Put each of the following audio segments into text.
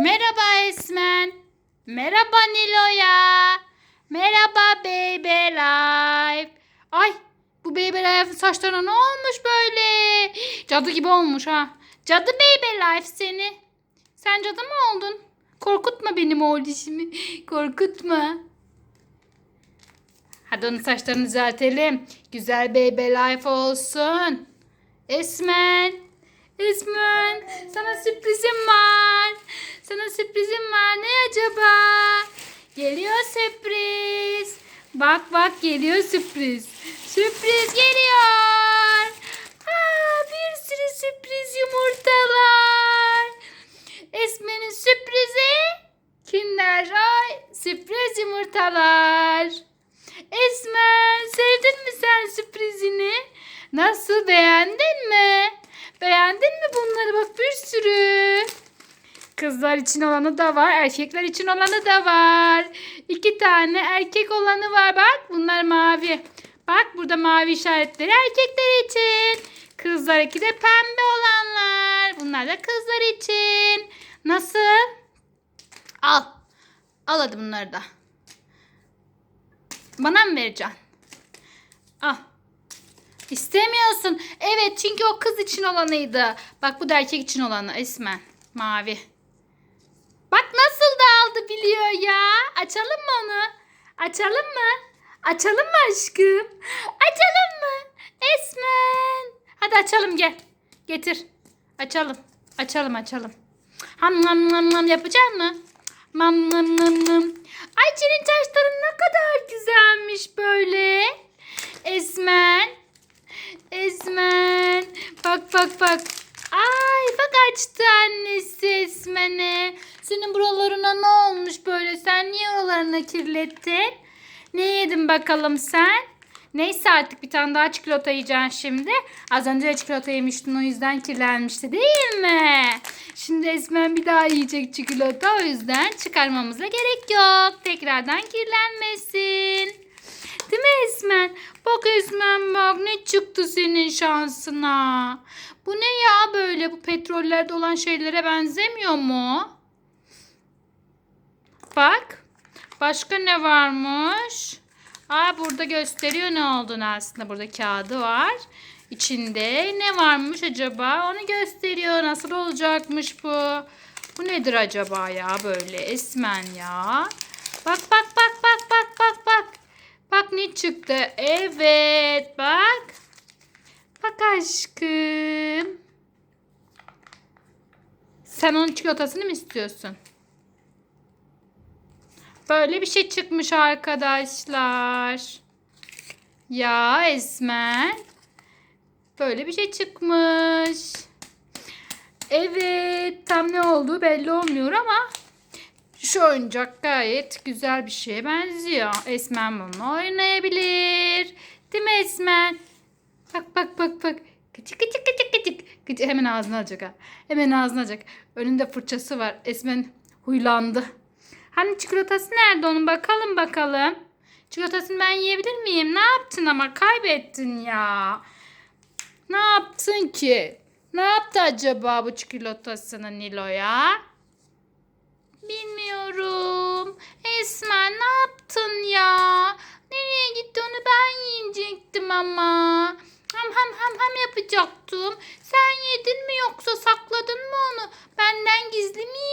Merhaba Esmen. Merhaba Nilo'ya. Merhaba Baby Life. Ay bu Baby Life'ın saçlarına ne olmuş böyle? Cadı gibi olmuş ha. Cadı Baby Life seni. Sen cadı mı oldun? Korkutma benim oğluşumu. Korkutma. Hadi onun saçlarını düzeltelim. Güzel Baby Life olsun. Esmen. Esmen. Sana sürprizim var. Sana sürprizim var. Ne acaba? Geliyor sürpriz. Bak bak geliyor sürpriz. Sürpriz geliyor. Aa, bir sürü sürpriz yumurtalar. Esmen'in sürprizi Kinder Joy sürpriz yumurtalar. Esmen sevdin mi sen sürprizini? Nasıl beğendin mi? Beğendin mi bunları bak bir sürü. Kızlar için olanı da var, erkekler için olanı da var. İki tane erkek olanı var bak. Bunlar mavi. Bak burada mavi işaretleri erkekler için. Kızlar iki de pembe olanlar. Bunlar da kızlar için. Nasıl? Al. Al hadi bunları da. Bana mı vereceksin? Al. İstemiyorsun. Evet çünkü o kız için olanıydı. Bak bu da erkek için olanı Esmen. Mavi. Aldı biliyor ya. Açalım mı onu? Açalım mı? Açalım mı aşkım? Açalım mı? Esmen. Hadi açalım gel. Getir. Açalım. Açalım açalım. Ham nam nam nam yapacak mı? Mam nam nam nam. Ay senin ne kadar güzelmiş böyle. Esmen. Esmen. Bak bak bak. Ay bak açtı annesi Esmen'e. Senin buralarına ne olmuş böyle? Sen niye oralarını kirlettin? Ne yedin bakalım sen? Neyse artık bir tane daha çikolata yiyeceksin şimdi. Az önce de çikolata yemiştin o yüzden kirlenmişti değil mi? Şimdi Esmen bir daha yiyecek çikolata o yüzden çıkarmamıza gerek yok. Tekrardan kirlenmesin. Değil mi Esmen? Bak Esmen bak ne çıktı senin şansına. Bu ne ya böyle bu petrollerde olan şeylere benzemiyor mu? Bak. Başka ne varmış? Aa burada gösteriyor ne olduğunu aslında. Burada kağıdı var. İçinde ne varmış acaba? Onu gösteriyor. Nasıl olacakmış bu? Bu nedir acaba ya böyle esmen ya? Bak bak bak bak bak bak bak. Bak ne çıktı? Evet bak. Bak aşkım. Sen onun çikolatasını mı istiyorsun? Böyle bir şey çıkmış arkadaşlar. Ya Esmen. Böyle bir şey çıkmış. Evet tam ne olduğu belli olmuyor ama şu oyuncak gayet güzel bir şeye benziyor. Esmen bununla oynayabilir. Değil mi Esmen? Bak bak bak bak. Gıcık gıcık gıcık. Gıcık. Hemen ağzına alacak ha. Hemen ağzına alacak. Önünde fırçası var. Esmen huylandı. Hani çikolatası nerede onun bakalım bakalım. Çikolatasını ben yiyebilir miyim? Ne yaptın ama kaybettin ya. Ne yaptın ki? Ne yaptı acaba bu çikolatasını Nilo'ya? Bilmiyorum. Esmen ne yaptın ya? Nereye gitti onu ben yiyecektim ama. Ham ham ham ham yapacaktım. Sen yedin mi yoksa sakladın mı onu? Benden gizli mi?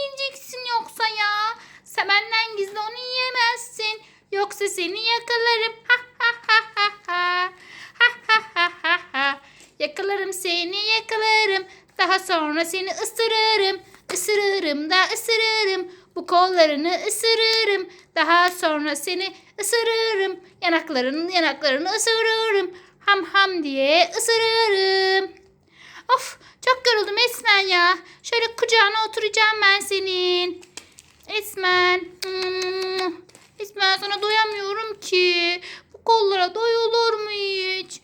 Sen benden gizli onu yiyemezsin. Yoksa seni yakalarım. Ha ha ha ha ha. Ha ha ha ha ha. Yakalarım seni yakalarım. Daha sonra seni ısırırım. Isırırım da ısırırım. Bu kollarını ısırırım. Daha sonra seni ısırırım. Yanaklarının yanaklarını ısırırım. Ham ham diye ısırırım. Of çok yoruldum Esmen ya. Şöyle kucağına oturacağım ben senin. Esmen. Hmm. Esmen sana doyamıyorum ki. Bu kollara doyulur mu hiç?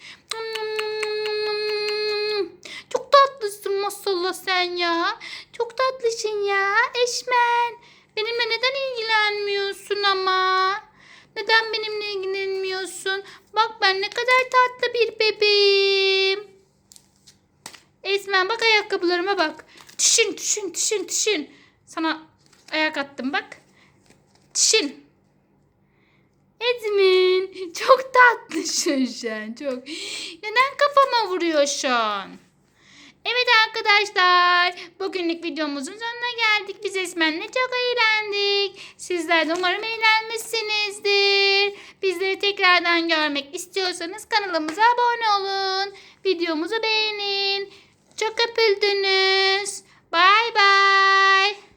Çok tatlısın masallah sen ya. Çok tatlısın ya Esmen. Benimle neden ilgilenmiyorsun ama? Neden benimle ilgilenmiyorsun? Bak ben ne kadar tatlı bir bebeğim. Esmen bak ayakkabılarıma bak. Düşün düşün düşün düşün. Sana Ayak attım bak. Çişin. Edmin. Çok tatlısın sen. Çok. Neden kafama vuruyorsun? Evet arkadaşlar. Bugünlük videomuzun sonuna geldik. Biz Esmen'le çok eğlendik. Sizler de umarım eğlenmişsinizdir. Bizleri tekrardan görmek istiyorsanız kanalımıza abone olun. Videomuzu beğenin. Çok öpüldünüz. Bay bay.